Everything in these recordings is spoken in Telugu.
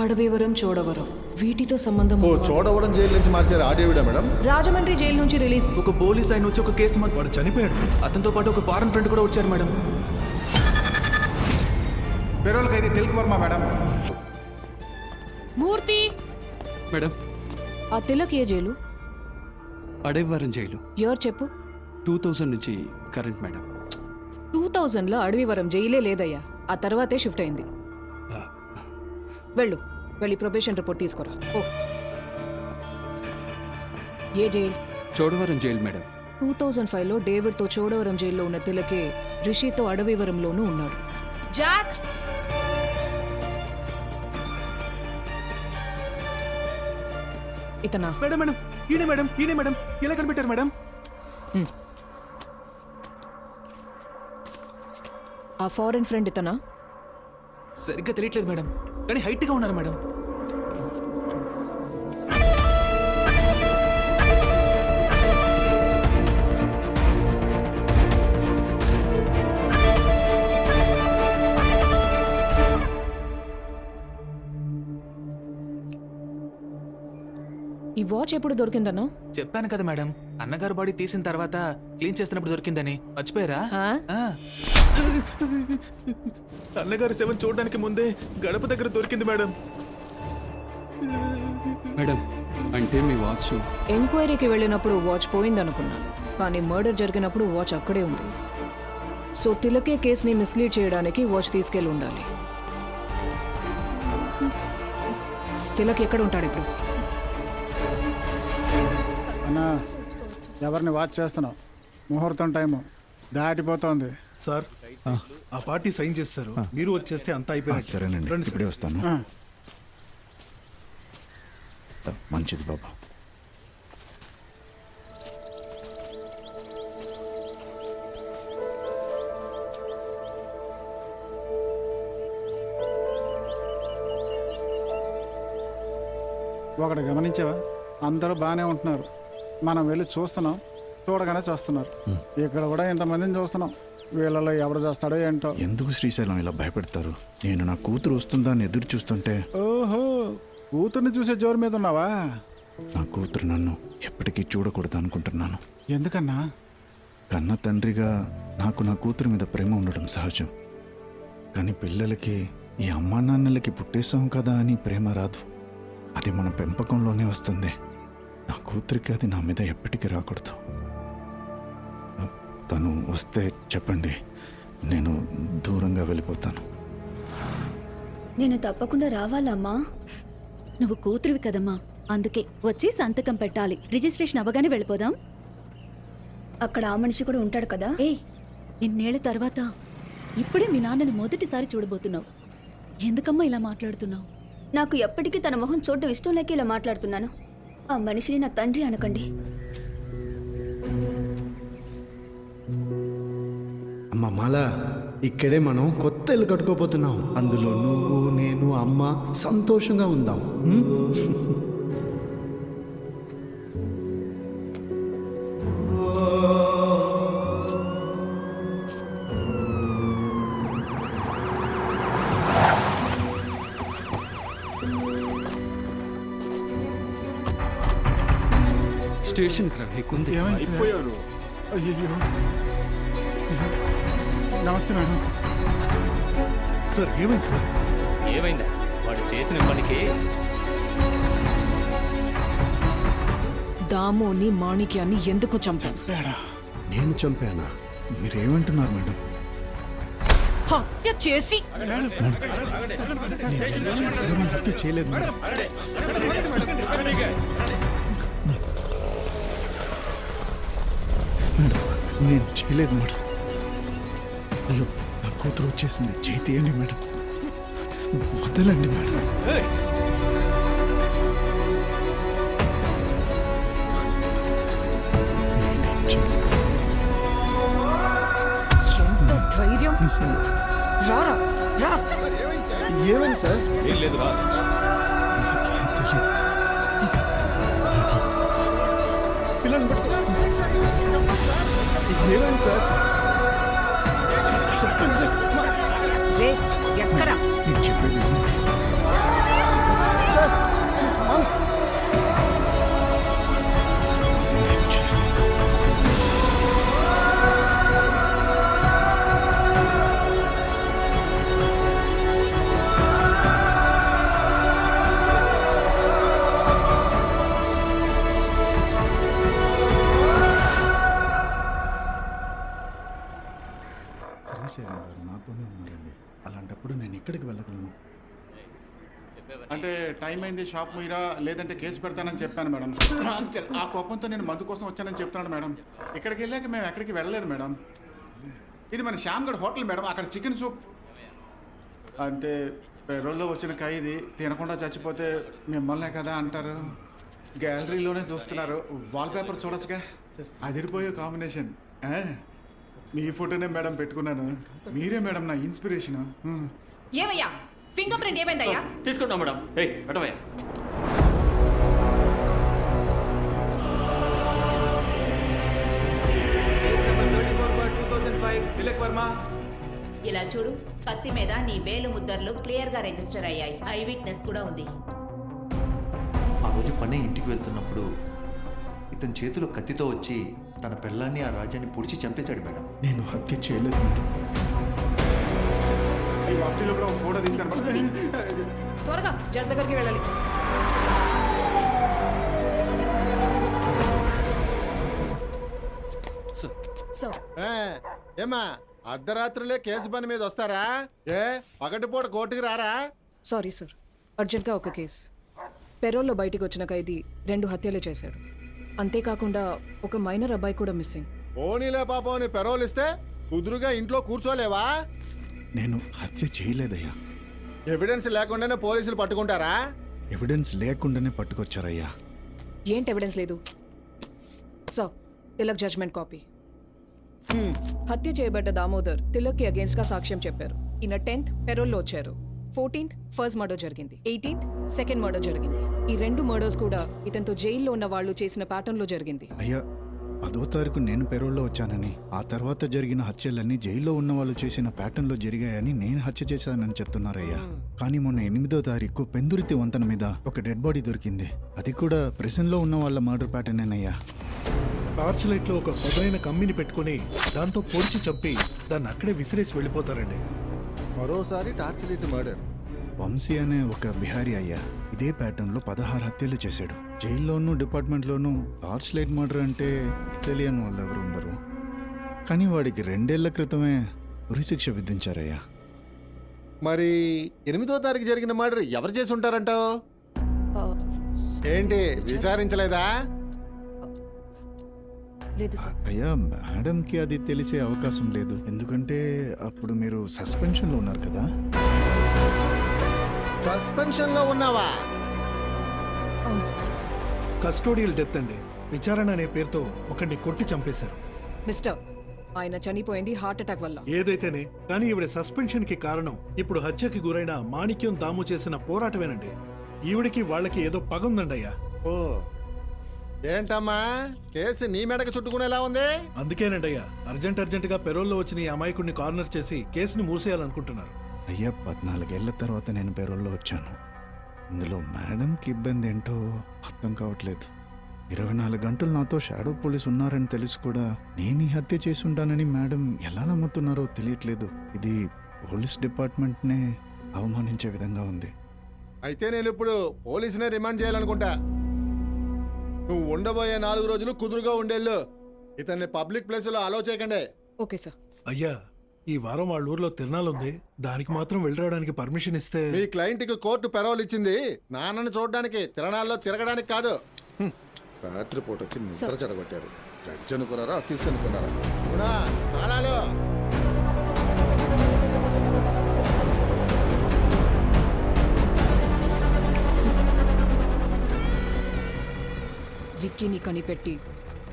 అడవివరం చోడవరం. వీటితో సంబంధం ఓ. చోడవరం జైలు నుంచి మార్చారు ఆడేవిడా మేడం? రాజమండ్రి జైలు నుంచి రిలీజ్ ఒక పోలీస్ ఆయన వచ్చి ఒక కేసు మాకు వాడు చనిపోయాడు. అతనితో పాటు ఒక ఫారెన్ ఫ్రెండ్ కూడా వచ్చారు మేడం. పెరోల్ ఖైదీ తిలక్ వర్మ మేడం. మూర్తి! మేడం. ఆ తిలక్ ఏ జైలు? అడవివరం జైలు. ఎవరు చెప్పు? టూ థౌజండ్ నుంచి కరెంట్ మేడం. టూ థౌజండ్లో అడవివరం జైలే లేదయ్యా. ఆ తర్వాతే షిఫ్ట్ అయింది. వెళ్ళు. వెళ్ళి ప్రొబేషన్ రిపోర్ట్ తీసుకురా. ఓ ఏ jail? Chodavaram jail madam. Two thousand ఫైవ్లో డేవిడ్తో చోడవరం జైల్లో ఉన్న తిలకే రిషితో అడవివరంలోనూ ఉన్నాడు. జాక్! ఇతనా? మేడం మేడం ఈయనే మేడం ఈయనే మేడం ఇలా కనిపెట్టారు మేడం? ఆ ఫారెన్ ఫ్రెండ్ ఇతనా? సరిగ్గా తెలియట్లేదు మేడం కానీ హైట్గా ఉన్నారు మేడం. ఈ వాచ్ ఎప్పుడు దొరికిందన్నా చెప్పాను కదా మేడం. అన్నగారు బాడీ తీసిన తర్వాత క్లీన్ చేస్తున్నప్పుడు దొరికిందని. మర్చిపోయారా? ఆ? ఆ. అన్నగారు సెవెన్ చూడడానికి ముందే గడప దగ్గర దొరికింది మేడం. మేడం అంటే మీ వాచ్ ఎంక్వైరీకి వెళ్ళినప్పుడు వాచ్ పోయిందనుకున్నాను. కానీ మర్డర్ జరిగినప్పుడు వాచ్ అక్కడే ఉంది. సో తిలకే కేసుని మిస్లీడ్ చేయడానికి వాచ్ తీసుకెళ్ళి ఉండాలి. తిలక్ ఎక్కడ ఉంటాడు ఇప్పుడు? అన్నా ఎవరిని వాచ్ చేస్తున్నావు? ముహూర్తం టైము దాటిపోతోంది. సార్ ఆ పార్టీ సైన్ చేస్తారు. మీరు వచ్చేస్తే అంతా అయిపోయినట్టు. సరేనండి. ఇప్పుడే వస్తాను. మంచిది బాబా. ఒకటి గమనించావా? అందరూ బాగానే ఉంటున్నారు. మనం వెళ్ళి చూస్తున్నాం చూడగానే చూస్తున్నారు. ఇక్కడ కూడా ఇంతమందిని చూస్తున్నాం. వీళ్ళలో ఎవడు చేస్తాడో ఏంటో. ఎందుకు శ్రీశైలం ఇలా భయపెడతారు? నేను నా కూతురు వస్తుందా అని ఎదురు చూస్తుంటే. ఓహో కూతుర్ని చూసే జోరు మీద ఉన్నావా? నా కూతురు నన్ను ఎప్పటికీ చూడకూడదు అనుకుంటున్నాను. ఎందుకన్నా? కన్న తండ్రిగా నాకు నా కూతురు మీద ప్రేమ ఉండడం సహజం. కానీ పిల్లలకి ఈ అమ్మా నాన్నలకి పుట్టేశాం కదా అని ప్రేమ రాదు. అది మన పెంపకంలోనే వస్తుంది. నా కూతురికి అది నా మీద ఎప్పటికీ రాకూడదు. తను వస్తే చెప్పండి నేను దూరంగా వెళ్ళిపోతాను. నేను తప్పకుండా రావాలమ్మా నువ్వు కూతురువి కదమ్మా. అందుకే వచ్చి సంతకం పెట్టాలి. రిజిస్ట్రేషన్ అవ్వగానే వెళ్ళిపోదాం. అక్కడ ఆ మనిషి కూడా ఉంటాడు కదా? ఏయ్ ఇన్నేళ్ళ తర్వాత ఇప్పుడే మీ నాన్నని మొదటిసారి చూడబోతున్నావు. ఎందుకమ్మా ఇలా మాట్లాడుతున్నావు? నాకు ఎప్పటికీ తన మొహం చూడడం ఇష్టం లేక ఇలా మాట్లాడుతున్నాను. ఆ మనిషిని నా తండ్రి అనకండి. అమ్మ మాల ఇక్కడే మనం కొత్త ఇల్లు కట్టుకోపోతున్నాం అందులో నువ్వు నేను అమ్మ సంతోషంగా ఉందాం. ఉం? స్టేషన్కి రా నీకుంది అయిపోయారు అయ్యో నమస్తే మేడం సార్ ఏమైంది సార్ ఏమైందా వాడు చేసిన పనికి దామోని మాణిక్యాన్ని ఎందుకు చంపాను తేడా నేను చంపానా మీరేమంటున్నారు మేడం హత్య చేసి హత్య చేయలేదు మేడం నేను చేయలేదు మేడం. అయ్యో నా కూతురు వచ్చేసింది. చేయి తీయండి మేడం. వదలండి మేడం. నేనేం చేయలేదు. ఎంత ధైర్యం. రారా రా. ఏమైంది సార్? నాకేం తెలీదు. పిల్లల్ని ఏమైంది షాప్ మీరా లేదంటే కేసు పెడతానని చెప్పాను మేడం. రాజకీయ ఆ కోపంతో నేను మందు కోసం వచ్చానని చెప్తున్నాడు మేడం. ఇక్కడికి వెళ్ళాక మేము ఎక్కడికి వెళ్ళలేదు మేడం. ఇది మన శ్యామ్గఢ్ హోటల్ మేడం అక్కడ చికెన్ సూప్. అంటే పెరోల్లో వచ్చిన ఖైదీ తినకుండా చచ్చిపోతే మిమ్మల్నే కదా అంటారు. గ్యాలరీలోనే చూస్తున్నారు. వాల్ పేపర్ చూడొచ్చుగా? అదిరిపోయే కాంబినేషన్. మీ ఫోటోనే మేడం పెట్టుకున్నాను. మీరే మేడం నా ఇన్స్పిరేషన్. ఏమయ్యా? ఫింగర్ ప్రింట్ ఏమైందయ్యా? తీసుకుంటాం మేడం. ఏయ్ తిలక్ వర్మ ఇలా చూడు కత్తి మీద నీ వేలు ముద్దర్లు క్లియర్గా రిజిస్టర్ అయ్యాయి. ఐ విట్నెస్ కూడా ఉంది. ఆ రోజు పని ఇంటికి వెళ్తున్నప్పుడు ఇతని చేతిలో కత్తితో వచ్చి తన పిల్లాన్ని ఆ రాజాన్ని పొడిచి చంపేశాడు మేడం. నేను హత్య చేయలేదు మేడం. కూడా ఒక ఫోటో తీసుకొని త్వరగా జస్ దగ్గరికి వెళ్ళాలి. ఏమా అర్ధరాత్రులే కేసు పని మీద వస్తారా? ఏ పగటిపూట కోర్టుకి రారా? Sorry sir. అర్జెంట్గా ఒక కేసు. పెరోల్లో బయటికి వచ్చిన ఖైదీ రెండు హత్యలు చేశాడు. అంతేకాకుండా ఒక మైనర్ అబ్బాయి కూడా మిస్సింగ్. పోనీలే పాపం అని పెరోల్ ఇస్తే కుదురుగా ఇంట్లో కూర్చోలేవా? నేను హత్య చేయలేదయ్యా. ఎవిడెన్స్ లేకుండానే పోలీసులు పట్టుకుంటారా? ఎవిడెన్స్ లేకుండానే పట్టుకొచ్చారయ్యా. ఏంటి ఎవిడెన్స్ లేదు? సో తిలక్ జడ్జ్మెంట్ కాపీ హత్య చేయబడ్డ దామోదర్ తిలక్కి అగేన్స్ట్గా సాక్ష్యం చెప్పారు. ఈయన టెన్త్ పెరోల్లో వచ్చారు. ఫోర్టీన్త్ ఫస్ట్ మర్డర్ జరిగింది. ఎయిటీన్త్ సెకండ్ మర్డర్ జరిగింది. ఈ రెండు మర్డర్స్ కూడా ఇతనితో జైల్లో ఉన్న వాళ్ళు చేసిన ప్యాటర్న్లో జరిగింది. అయ్యా పదో తారీఖు నేను పెరోల్లో వచ్చానని ఆ తర్వాత జరిగిన హత్యలన్నీ జైల్లో ఉన్న వాళ్ళు చేసిన ప్యాటర్న్లో జరిగాయని నేను హత్య చేశానని చెప్తున్నారయ్యా. కానీ మొన్న ఎనిమిదో తారీఖు పెందుర్తి వంతెన మీద ఒక డెడ్ బాడీ దొరికింది. అది కూడా ప్రెసెంట్లో ఉన్న వాళ్ళ మర్డర్ ప్యాటర్నేనయ్యా. టార్చ్ లైట్లో ఒక పదునైన కమ్మిని పెట్టుకుని దాంతో పొడిచి చంపి దాన్ని అక్కడే విసిరేసి వెళ్ళిపోతారండి. మరోసారి టార్చ్ లైట్ మర్డర్. వంశీ అనే ఒక బిహారీ అయ్యా. ఇదే ప్యాటర్న్లో పదహారు హత్యలు చేశాడు. జైల్లోనూ డిపార్ట్మెంట్లోనూ టార్చ్ లైట్ మర్డర్ అంటే తెలియని వాళ్ళు ఎవరు ఉండరు. కానీ వాడికి రెండేళ్ళ క్రితమే ఉరిశిక్ష విధించారయ్యా. మరి ఎనిమిదో తారీఖు జరిగిన మర్డర్ ఎవరు చేసి ఉంటారంటావు ఏంటి విచారించలేదా? లేదు సార్. అయ్యా మేడంకి అది తెలిసే అవకాశం లేదు. ఎందుకంటే అప్పుడు మీరు సస్పెన్షన్లో ఉన్నారు కదా. సస్పెన్షన్లో ఉన్నావా? అవును సార్. కస్టోడియల్ డెత్ అండి. విచారణ అనే పేరుతో ఒకడిని కొట్టి చంపేశారు. మిస్టర్ ఆయన చనిపోయింది హార్ట్ అటాక్ వల్ల. ఏదైతేనే కానీ ఈవిడ సస్పెన్షన్కి కారణం ఇప్పుడు హత్యకి గురైన మాణిక్యం దాము చేసిన పోరాటమేనండి. ఈవిడికి వాళ్ళకి ఏదో పగుందండి అయ్యా ఓ ఏంటమ్మా? కేసు నీ మెడకు చుట్టుకునేలా ఉంది? అందుకేనండి అయ్యా అర్జెంట్ అర్జెంట్గా పెరోల్లో వచ్చిన ఈ అమాయకుడిని కార్నర్ చేసి కేసుని మూసేయాలనుకుంటున్నారు. అయ్యా పద్నాలుగేళ్ళ తర్వాత నేను పేరోల్లో వచ్చాను. ఇందులో మేడంకి ఇబ్బంది ఏంటో అర్థం కావట్లేదు. ఇరవై నాలుగు గంటలు నాతో షాడో పోలీస్ ఉన్నారని తెలిసి కూడా నేను ఈ హత్య చేసి ఉంటానని మేడం ఎలా నమ్ముతున్నారో తెలియట్లేదు. ఇది పోలీస్ డిపార్ట్మెంట్నే అవమానించే విధంగా ఉంది. అయితే నేను ఇప్పుడు పోలీసునే రిమాండ్ చేయాలనుకుంటా. నువ్వు ఉండబోయే నాలుగు రోజులు కుదురుగా ఉండేళ్ళు. ఇతన్ని పబ్లిక్ ప్లేస్లో అలో చేయకండి. Okay sir. అయ్యా ఈ వారం వాళ్ళ ఊర్లో తిరణాలుంది దానికి మాత్రం వెళ్ళడానికి పర్మిషన్ ఇస్తే మీ క్లయింట్కి కోర్టు పెరవలు ఇచ్చింది నాన్నని చూడడానికి తిరణాల్లో తిరగడానికి కాదు. హ్మ్. రాత్రిపూట వచ్చి నిద్ర చెడగొట్టారు. జడ్జి అనుకున్నారా అక్యూస్ అనుకున్నారా? అవునా? తాళాలు! విక్కీని కనిపెట్టి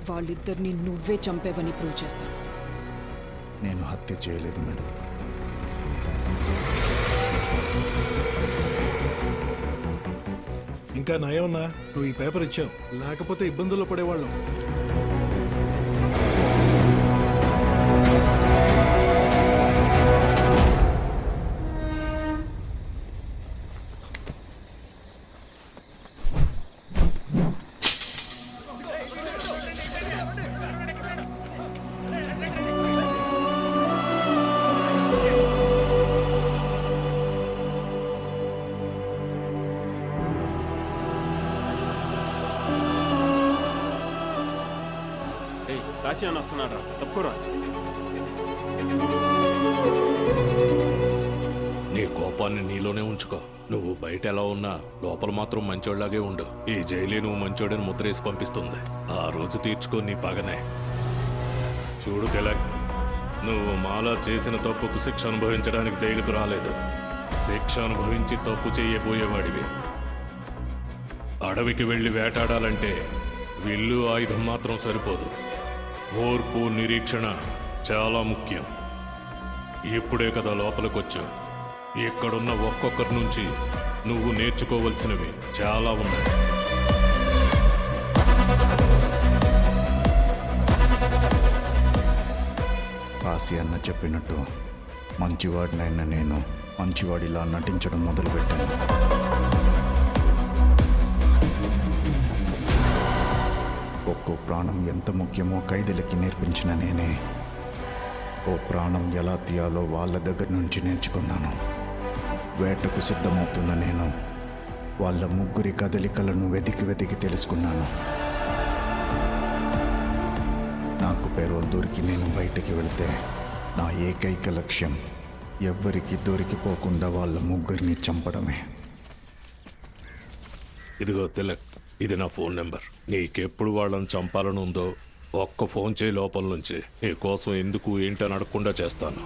వాళ్ళిద్దరిని నువ్వే చంపేవని ప్రూవ్ చేస్తాను. నేను హత్య చేయలేదు మేడం. ఇంకా నయమన్నా నువ్వు ఈ పేపర్ ఇచ్చావు. లేకపోతే ఇబ్బందుల్లో పడేవాళ్ళం. కాశీ అని వస్తున్నాడు రా. తప్పుకోరా కోపాన్ని నీలోనే ఉంచుకో. నువ్వు బయట ఎలా ఉన్నా లోపల మాత్రం మంచోళ్ళాగే ఉండు. ఈ జైలే నువ్వు మంచోడని ముద్రేసి పంపిస్తుంది. ఆ రోజు తీర్చుకో నీ పగనే. చూడు తిలక్ నువ్వు మాలా చేసిన తప్పుకు శిక్ష అనుభవించడానికి జైలుకు రాలేదు. శిక్ష అనుభవించి తప్పు చేయబోయేవాడివి. అడవికి వెళ్ళి వేటాడాలంటే విల్లు ఆయుధం మాత్రం సరిపోదు. ఓర్పు నిరీక్షణ చాలా ముఖ్యం. ఇప్పుడే కదా లోపలికొచ్చావు. ఇక్కడున్న ఒక్కొక్కరి నుంచి నువ్వు నేర్చుకోవలసినవి చాలా ఉన్నాయి. కాశీ అన్న చెప్పినట్టు మంచివాడినైనా నేను మంచివాడిలా నటించడం మొదలుపెట్టాను. ఓ ప్రాణం ఎంత ముఖ్యమో ఖైదీలకి నేర్పించిన నేనే. ఓ ప్రాణం ఎలా తీయాలో వాళ్ళ దగ్గర నుంచి నేర్చుకున్నాను. వేటకు సిద్ధమవుతున్న నేను వాళ్ళ ముగ్గురి కదలికలను వెతికి వెతికి తెలుసుకున్నాను. నాకు పెరోల్ దొరికి నేను బయటికి వెళితే నా ఏకైక లక్ష్యం ఎవ్వరికి దొరికిపోకుండా వాళ్ళ ముగ్గురిని చంపడమే. ఇదిగో తిలక్ ఇది నా ఫోన్ నెంబర్. నీకెప్పుడు వాళ్ళని చంపాలని ఉందో ఒక్క ఫోన్ చేయి లోపల నుంచి. నీ కోసం ఎందుకు ఏంటని అడగకుండా చేస్తాను.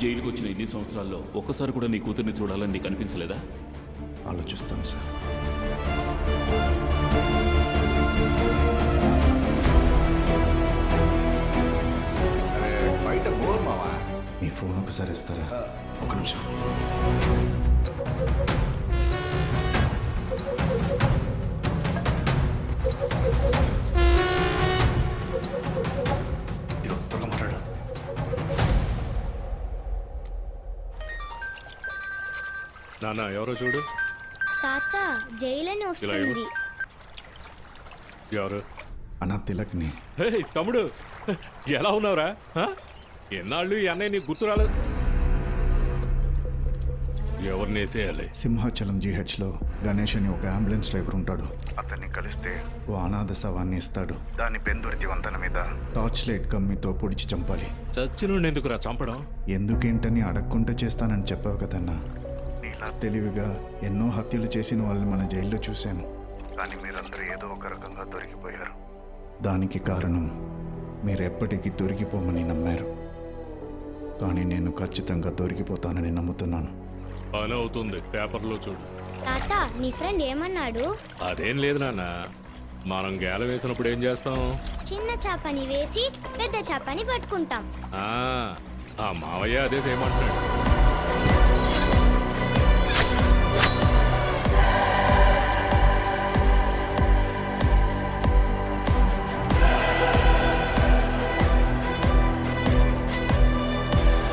జైలుకి వచ్చిన ఇన్ని సంవత్సరాల్లో ఒక్కసారి కూడా నీ కూతుర్ని చూడాలని నీకు అనిపించలేదా ఆలోచిస్తాను సార్. ఫోన్ ఒకసారి ఇస్తారా? ఒక నిమిషం. నాన్న ఎవరో చూడు. తాత జైలని ఇవ్వు. ఎవరు? అన్న తిలక్ని. హే తమ్ముడు. ఎలా ఉన్నావురా? హ? ఎన్నాళ్ళు ఈ అన్నయ్య నీకు గుర్తు రాలేదు. ఎవరిని వేసేయాలి? సింహాచలం జీహెచ్లో గణేష్ అని ఒక అంబులెన్స్ డ్రైవర్ ఉంటాడు. అతన్ని కలిస్తే ఓ అనాథ శవాన్ని ఇస్తాడు. దాని బెందుర్తి వంతెన మీద. టార్చ్ లైట్ కమ్మితో పొడిచి చంపాలి. చచ్చినుండి ఎందుకురా చంపడం? ఎందుకేంటని అడగకుండా చేస్తానని చెప్పావు కదన్నా. నీలా తెలివిగా ఎన్నో హత్యలు చేసిన వాళ్ళని మన జైల్లో చూశాను. కానీ మీరందరూ ఏదో ఒక రకంగా దొరికిపోయారు. దానికి కారణం మీరు ఎప్పటికీ దొరికిపోమని నమ్మారు. కానీ నేను ఖచ్చితంగా దొరికిపోతానని నమ్ముతున్నాను. పని అవుతుంది పేపర్లో చూడు. తాత నీ ఫ్రెండ్ ఏమన్నాడు? అదేం లేదు నాన్న. మనం గేల వేసినప్పుడు ఏం చేస్తాం? చిన్న చేపని వేసి పెద్ద చేపని పట్టుకుంటాం. ఆ, ఆ మావయ్య అదే చేయమంటున్నాడు